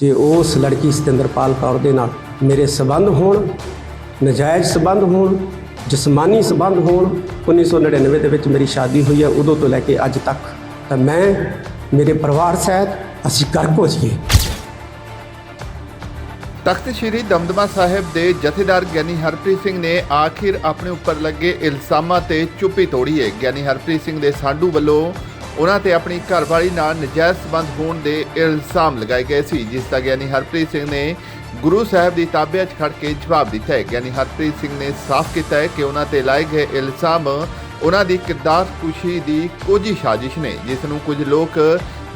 ਜੇ ਉਸ ਲੜਕੀ ਸਤਿੰਦਰਪਾਲ ਕੌਰ ਦੇ ਨਾਲ ਮੇਰੇ ਸਬੰਧ ਹੋਣ, ਨਜਾਇਜ਼ ਸਬੰਧ ਹੋਣ, ਜਿਸਮਾਨੀ ਸਬੰਧ ਹੋਣ 1999 ਦੇ ਵਿੱਚ ਮੇਰੀ ਸ਼ਾਦੀ ਹੋਈ ਹੈ, ਉਦੋਂ ਤੋਂ ਲੈ ਕੇ ਅੱਜ ਤੱਕ, ਤਾਂ ਮੈਂ, ਮੇਰੇ ਪਰਿਵਾਰ ਸਹਿਤ ਅਸੀਂ ਗਰਭ ਹੋ ਜਾਈਏ ਤਖਤ ਸ੍ਰੀ ਦਮਦਮਾ ਸਾਹਿਬ ਦੇ ਜਥੇਦਾਰ ਗਿਆਨੀ ਹਰਪ੍ਰੀਤ ਸਿੰਘ ਨੇ ਆਖਿਰ ਆਪਣੇ ਉੱਪਰ ਲੱਗੇ ਇਲਜ਼ਾਮਾਂ ਤੇ ਚੁੱਪੀ ਤੋੜੀ ਹੈ। ਗਿਆਨੀ ਹਰਪ੍ਰੀਤ ਸਿੰਘ ਦੇ ਸਾਡੂ ਵੱਲੋਂ ਉਹਨਾਂ ਤੇ ਆਪਣੀ ਘਰਵਾਲੀ ਨਾਲ ਨਜਾਇਜ਼ ਸਬੰਧ ਹੋਣ ਦੇ ਇਲਜ਼ਾਮ ਲਗਾਏ ਗਏ ਸੀ, ਜਿਸ ਦਾ ਗਿਆਨੀ ਹਰਪ੍ਰੀਤ ਸਿੰਘ ਨੇ ਗੁਰੂ ਸਾਹਿਬ ਦੀ ਤਾਬਿਆ 'ਚ ਖੜ ਕੇ ਜਵਾਬ ਦਿੱਤਾ ਹੈ। ਗਿਆਨੀ ਹਰਪ੍ਰੀਤ ਸਿੰਘ ਨੇ ਸਾਫ਼ ਕੀਤਾ ਹੈ ਕਿ ਉਹਨਾਂ ਤੇ ਲਾਏ ਗਏ ਇਲਜ਼ਾਮ ਉਹਨਾਂ ਦੀ ਕਿਰਦਾਰ ਕੁਸ਼ੀ ਦੀ ਕੋਝੀ ਸਾਜ਼ਿਸ਼ ਨੇ, ਜਿਸ ਨੂੰ ਕੁਝ ਲੋਕ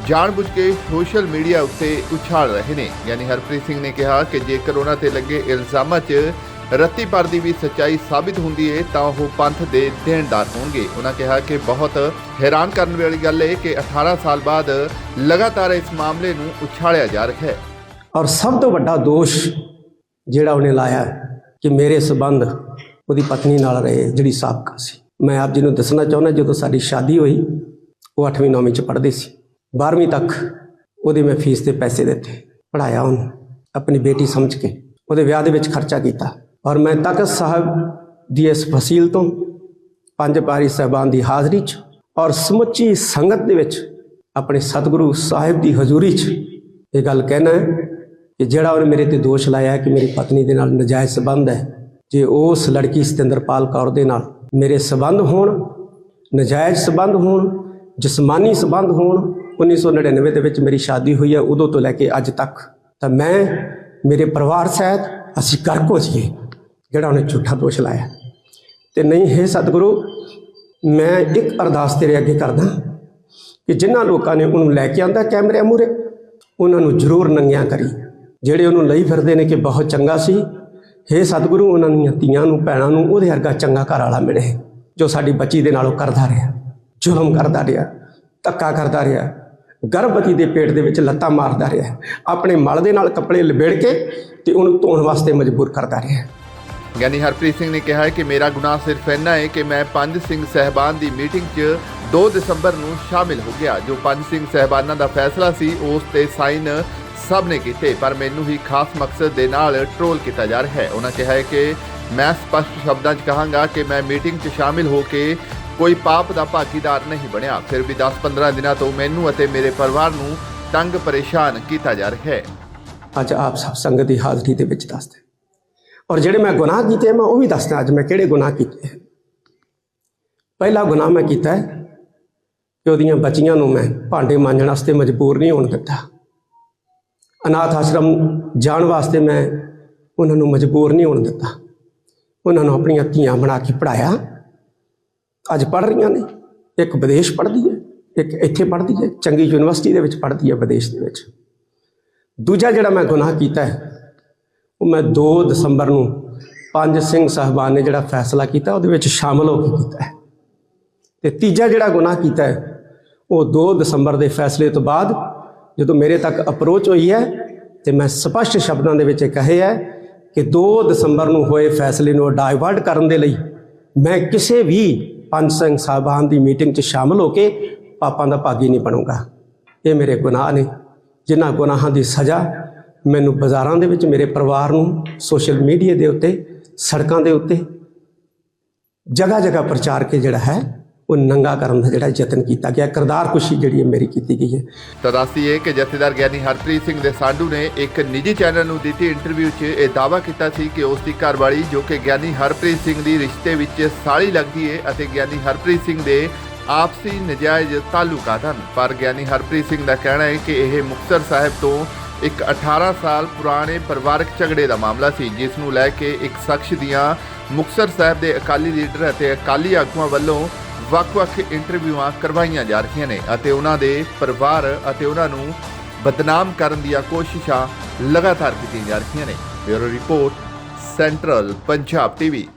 ਜਾਣਬੁੱਝ ਕੇ ਸੋਸ਼ਲ ਮੀਡੀਆ ਉੱਤੇ ਉਛਾਲ ਰਹੇ ਨੇ। ਗਿਆਨੀ ਹਰਪ੍ਰੀਤ ਸਿੰਘ ਨੇ ਕਿਹਾ ਕਿ ਜੇਕਰ ਉਹਨਾਂ ਤੇ ਲੱਗੇ ਇਲਜ਼ਾਮਾਂ 'ਚ ਰੱਤੀ ਪਰ ਦੀ ਵੀ ਸੱਚਾਈ ਸਾਬਿਤ ਹੁੰਦੀ ਹੈ ਤਾਂ ਉਹ ਪੰਥ ਦੇ ਦੇਣਦਾਰ ਹੋਣਗੇ। ਉਹਨਾਂ ਕਿਹਾ ਕਿ ਬਹੁਤ ਹੈਰਾਨ ਕਰਨ ਵਾਲੀ ਗੱਲ ਹੈ ਕਿ 18 ਸਾਲ ਬਾਅਦ ਲਗਾਤਾਰ ਇਸ ਮਾਮਲੇ ਨੂੰ ਉਛਾਲਿਆ ਜਾ ਰਿਹਾ ਹੈ। ਔਰ ਸਭ ਤੋਂ ਵੱਡਾ ਦੋਸ਼ ਜਿਹੜਾ ਉਹਨੇ ਲਾਇਆ ਕਿ ਮੇਰੇ ਸਬੰਧ ਉਹਦੀ ਪਤਨੀ ਨਾਲ ਰਹੇ, ਜਿਹੜੀ ਸਾਬਕਾ ਸੀ। ਮੈਂ ਆਪ ਜੀ ਨੂੰ ਦੱਸਣਾ ਚਾਹੁੰਦਾ, ਜਦੋਂ ਸਾਡੀ ਸ਼ਾਦੀ ਹੋਈ, ਉਹ 8ਵੀਂ 9ਵੀਂ ਚ ਪੜ੍ਹਦੀ ਸੀ। 12ਵੀਂ ਤੱਕ ਉਹਦੇ ਮੈਂ ਫੀਸ ਦੇ ਪੈਸੇ ਦਿੱਤੇ ਪੜਾਇਆ ਉਹਨੂੰ, ਆਪਣੀ ਬੇਟੀ ਸਮਝ ਕੇ। ਉਹਦੇ ਵਿਆਹ ਦੇ ਵਿੱਚ ਖਰਚਾ ਕੀਤਾ। ਔਰ ਮੈਂ ਤਖਤ ਸਾਹਿਬ ਦੀ ਇਸ ਫਸੀਲ ਤੋਂ ਪੰਜ ਪਾਰੀ ਸਾਹਿਬਾਨ ਦੀ ਹਾਜ਼ਰੀ 'ਚ ਔਰ ਸਮੁੱਚੀ ਸੰਗਤ ਦੇ ਵਿੱਚ ਆਪਣੇ ਸਤਿਗੁਰੂ ਸਾਹਿਬ ਦੀ ਹਜ਼ੂਰੀ 'ਚ ਇਹ ਗੱਲ ਕਹਿਣਾ ਹੈ ਕਿ ਜਿਹੜਾ ਉਹਨੇ ਮੇਰੇ ਤੇ ਦੋਸ਼ ਲਾਇਆ ਕਿ ਮੇਰੀ ਪਤਨੀ ਦੇ ਨਾਲ ਨਜਾਇਜ਼ ਸਬੰਧ ਹੈ, ਜੇ ਉਸ ਲੜਕੀ ਸਤਿੰਦਰਪਾਲ ਕੌਰ ਦੇ ਨਾਲ ਮੇਰੇ ਸਬੰਧ ਹੋਣ, ਨਜਾਇਜ਼ ਸਬੰਧ ਹੋਣ, ਜਿਸਮਾਨੀ ਸਬੰਧ ਹੋਣ 1999 ਦੇ ਵਿੱਚ ਮੇਰੀ ਸ਼ਾਦੀ ਹੋਈ ਹੈ, ਉਦੋਂ ਤੋਂ ਲੈ ਕੇ ਅੱਜ ਤੱਕ ਤਾਂ ਮੈਂ ਮੇਰੇ ਪਰਿਵਾਰ ਸਹਿਤ ਅਸੀਂ ਗਰਭ ਹੋ ਜਾਈਏ ਜਿਹੜਾ ਉਹਨੇ ਝੂਠਾ ਦੋਸ਼ ਲਾਇਆ। ਤੇ ਨਹੀਂ, ਹੈ ਸਤਿਗੁਰੂ, ਮੈਂ ਇੱਕ ਅਰਦਾਸ ਤੇਰੇ ਅੱਗੇ ਕਰਦਾ ਕਿ ਜਿਨ੍ਹਾਂ ਲੋਕਾਂ ਨੇ ਉਹਨੂੰ ਲੈ ਕੇ ਆਂਦਾ ਕੈਮਰੇ ਮੂਹਰੇ, ਉਹਨਾਂ ਨੂੰ ਜ਼ਰੂਰ ਨੰਗਿਆਂ ਕਰੀ। ਜਿਹੜੇ ਉਹਨੂੰ ਲਈ ਫਿਰਦੇ ਨੇ ਕਿ ਬਹੁਤ ਚੰਗਾ ਸੀ, ਹੇ ਸਤਿਗੁਰੂ, ਉਹਨਾਂ ਦੀਆਂ ਧੀਆਂ ਨੂੰ, ਭੈਣਾਂ ਨੂੰ ਉਹਦੇ ਵਰਗਾ ਚੰਗਾ ਘਰ ਵਾਲਾ ਮਿਲੇ, ਜੋ ਸਾਡੀ ਬੱਚੀ ਦੇ ਨਾਲੋਂ ਕਰਦਾ ਰਿਹਾ। ਜ਼ੁਲਮ ਕਰਦਾ ਰਿਹਾ, ਧੱਕਾ ਕਰਦਾ ਰਿਹਾ, ਗਰਭਵਤੀ ਦੇ ਪੇਟ ਦੇ ਵਿੱਚ ਲੱਤਾਂ ਮਾਰਦਾ ਰਿਹਾ, ਆਪਣੇ ਮਲ ਦੇ ਨਾਲ ਕੱਪੜੇ ਲਪੇੜ ਕੇ ਤੇ ਉਹਨੂੰ ਧੋਣ ਵਾਸਤੇ ਮਜਬੂਰ ਕਰਦਾ ਰਿਹਾ। ਗਿਆਨੀ ਹਰਪ੍ਰੀਤ ਸਿੰਘ ਨੇ ਕਿਹਾ ਹੈ ਕਿ ਮੇਰਾ ਗੁਨਾਹ ਸਿਰਫ ਇੰਨਾ ਹੈ ਕਿ ਮੈਂ ਪੰਜ ਸਿੰਘ ਸਹਿਬਾਨ ਦੀ ਮੀਟਿੰਗ 'ਚ 2 ਦਸੰਬਰ ਨੂੰ ਸ਼ਾਮਿਲ ਹੋ ਗਿਆ। ਜੋ ਪੰਜ ਸਿੰਘ ਸਹਿਬਾਨਾਂ ਦਾ ਫੈਸਲਾ ਸੀ, ਉਸ ਤੇ ਸਾਈਨ ਸਭ ਨੇ ਕੀਤੇ, ਪਰ ਮੈਨੂੰ ਹੀ ਖਾਸ ਮਕਸਦ ਦੇ ਨਾਲ ਟ੍ਰੋਲ ਕੀਤਾ ਜਾ ਰਿਹਾ ਹੈ। ਉਹਨਾਂ ਕਿਹਾ ਹੈ ਕਿ ਮੈਂ ਸਪਸ਼ਟ ਸ਼ਬਦਾਂ 'ਚ ਕਹਾਂਗਾ ਕਿ ਮੈਂ ਮੀਟਿੰਗ 'ਚ ਸ਼ਾਮਿਲ ਹੋ ਕੇ ਕੋਈ ਪਾਪ ਦਾ ਭਾਗੀਦਾਰ ਨਹੀਂ ਬਣਿਆ। ਫਿਰ ਵੀ 10-15 ਦਿਨਾਂ ਤੋਂ ਮੈਨੂੰ ਅਤੇ ਮੇਰੇ ਪਰਿਵਾਰ ਨੂੰ ਤੰਗ ਪਰੇਸ਼ਾਨ ਕੀਤਾ ਜਾ ਰਿਹਾ ਹੈ। ਅੱਜ ਆਪ ਸਭ ਸੰਗਤ ਦੀ ਹਾਜ਼ਰੀ ਦੇ ਵਿੱਚ ਦੱਸਦੇ ਔਰ ਜਿਹੜੇ ਮੈਂ ਗੁਨਾਹ ਕੀਤੇ ਮੈਂ ਉਹ ਵੀ ਦੱਸਦਾ ਅੱਜ ਮੈਂ ਕਿਹੜੇ ਗੁਨਾਹ ਕੀਤੇ ਆ। ਪਹਿਲਾ ਗੁਨਾਹ ਮੈਂ ਕੀਤਾ ਹੈ ਕਿ ਉਹਦੀਆਂ ਬੱਚੀਆਂ ਨੂੰ ਮੈਂ ਭਾਂਡੇ ਮਾਂਜਣ ਵਾਸਤੇ ਮਜਬੂਰ ਨਹੀਂ ਹੋਣ ਦਿੱਤਾ। ਅਨਾਥ ਆਸ਼ਰਮ ਜਾਣ ਵਾਸਤੇ ਮੈਂ ਉਹਨਾਂ ਨੂੰ ਮਜਬੂਰ ਨਹੀਂ ਹੋਣ ਦਿੱਤਾ। ਉਹਨਾਂ ਨੂੰ ਆਪਣੀਆਂ ਧੀਆਂ ਬਣਾ ਕੇ ਪੜਾਇਆ ਅੱਜ ਪੜ ਰਹੀਆਂ ਨੇ। ਇੱਕ ਵਿਦੇਸ਼ ਪੜ੍ਹਦੀ ਹੈ, ਇੱਕ ਇੱਥੇ ਪੜ੍ਹਦੀ ਹੈ, ਚੰਗੀ ਯੂਨੀਵਰਸਿਟੀ ਦੇ ਵਿੱਚ ਪੜ੍ਹਦੀ ਹੈ ਵਿਦੇਸ਼ ਦੇ ਵਿੱਚ। ਦੂਜਾ ਜਿਹੜਾ ਮੈਂ ਗੁਨਾਹ ਕੀਤਾ ਹੈ ਉਹ ਮੈਂ 2 ਦਸੰਬਰ ਨੂੰ ਪੰਜ ਸਿੰਘ ਸਾਹਿਬਾਨ ਨੇ ਜਿਹੜਾ ਫੈਸਲਾ ਕੀਤਾ, ਉਹਦੇ ਵਿੱਚ ਸ਼ਾਮਲ ਹੋ ਕੇ ਕੀਤਾ ਹੈ। ਤੇ ਤੀਜਾ ਜਿਹੜਾ ਗੁਨਾਹ ਕੀਤਾ ਹੈ, ਉਹ 2 ਦਸੰਬਰ ਦੇ ਫੈਸਲੇ ਤੋਂ ਬਾਅਦ ਜਦੋਂ ਮੇਰੇ ਤੱਕ ਅਪਰੋਚ ਹੋਈ ਹੈ ਤੇ ਮੈਂ ਸਪਸ਼ਟ ਸ਼ਬਦਾਂ ਦੇ ਵਿੱਚ ਇਹ ਕਹੇ ਹੈ ਕਿ 2 ਦਸੰਬਰ ਨੂੰ ਹੋਏ ਫੈਸਲੇ ਨੂੰ ਡਾਇਵਰਟ ਕਰਨ ਦੇ ਲਈ ਮੈਂ ਕਿਸੇ ਵੀ ਪੰਜ ਸਿੰਘ ਸਾਹਿਬਾਨ ਦੀ ਮੀਟਿੰਗ 'ਚ ਸ਼ਾਮਲ ਹੋ ਕੇ ਪਾਪਾਂ ਦਾ ਭਾਗੀ ਨਹੀਂ ਬਣੂੰਗਾ। ਇਹ ਮੇਰੇ ਗੁਨਾਹ ਨੇ, ਜਿਨ੍ਹਾਂ ਗੁਨਾਹਾਂ ਦੀ ਸਜ਼ਾ ਮੈਨੂੰ ਬਾਜ਼ਾਰਾਂ ਦੇ ਵਿੱਚ ਮੇਰੇ ਪਰਿਵਾਰ ਨੂੰ ਸੋਸ਼ਲ ਮੀਡੀਆ ਦੇ ਉੱਤੇ, ਸੜਕਾਂ ਦੇ ਉੱਤੇ ਜਗ੍ਹਾ ਜਗ੍ਹਾ ਪ੍ਰਚਾਰ ਕੇ ਜਿਹੜਾ ਹੈ, ਉਹ ਨੰਗਾ ਕਰਨ ਦਾ ਜਿਹੜਾ ਯਤਨ ਕੀਤਾ ਗਿਆ। ਕਿਰਦਾਰ ਕੁਸ਼ੀ ਜਿਹੜੀ ਹੈ ਮੇਰੀ ਕੀਤੀ ਗਈ ਹੈ। ਤਾਂ ਦੱਸੀਏ ਕਿ ਜਥੇਦਾਰ ਗਿਆਨੀ ਹਰਪ੍ਰੀਤ ਸਿੰਘ ਦੇ ਸਾਡੂ ਨੇ ਇੱਕ ਨਿੱਜੀ ਚੈਨਲ ਨੂੰ ਦਿੱਤੀ ਇੰਟਰਵਿਊ 'ਚ ਇਹ ਦਾਅਵਾ ਕੀਤਾ ਸੀ ਕਿ ਉਸ ਦੀ ਘਰਵਾਲੀ ਜੋ ਕਿ ਗਿਆਨੀ ਹਰਪ੍ਰੀਤ ਸਿੰਘ ਦੀ ਰਿਸ਼ਤੇ ਵਿੱਚ ਸਾਲੀ ਲੱਗਦੀ ਹੈ ਅਤੇ ਗਿਆਨੀ ਹਰਪ੍ਰੀਤ ਸਿੰਘ ਦੇ ਆਪਸੀ ਨਜਾਇਜ਼ ਤਾਲੁਕਾਤ ਹਨ ਪਰ ਗਿਆਨੀ ਹਰਪ੍ਰੀਤ ਸਿੰਘ ਦਾ ਕਹਿਣਾ ਹੈ ਕਿ ਇਹ ਮੁਕਤਸਰ ਸਾਹਿਬ ਤੋਂ ਇੱਕ 18 ਸਾਲ ਪੁਰਾਣੇ ਪਰਿਵਾਰਕ ਝਗੜੇ ਦਾ ਮਾਮਲਾ ਸੀ, ਜਿਸ ਨੂੰ ਲੈ ਕੇ ਇੱਕ ਸ਼ਖਸ ਦੀਆਂ ਮੁਕਤਸਰ ਸਾਹਿਬ ਦੇ ਅਕਾਲੀ ਲੀਡਰ ਅਤੇ ਅਕਾਲੀ ਆਗੂਆਂ ਵੱਲੋਂ ਵੱਖ-ਵੱਖ ਇੰਟਰਵਿਊਆਂ ਕਰਵਾਈਆਂ ਜਾ ਰਹੀਆਂ ਨੇ ਅਤੇ ਉਹਨਾਂ ਦੇ ਪਰਿਵਾਰ ਅਤੇ ਉਹਨਾਂ ਨੂੰ ਬਦਨਾਮ ਕਰਨ ਦੀਆਂ ਕੋਸ਼ਿਸ਼ਾਂ ਲਗਾਤਾਰ ਕੀਤੀਆਂ ਜਾ ਰਹੀਆਂ ਨੇ। Bureau report, central Punjab TV.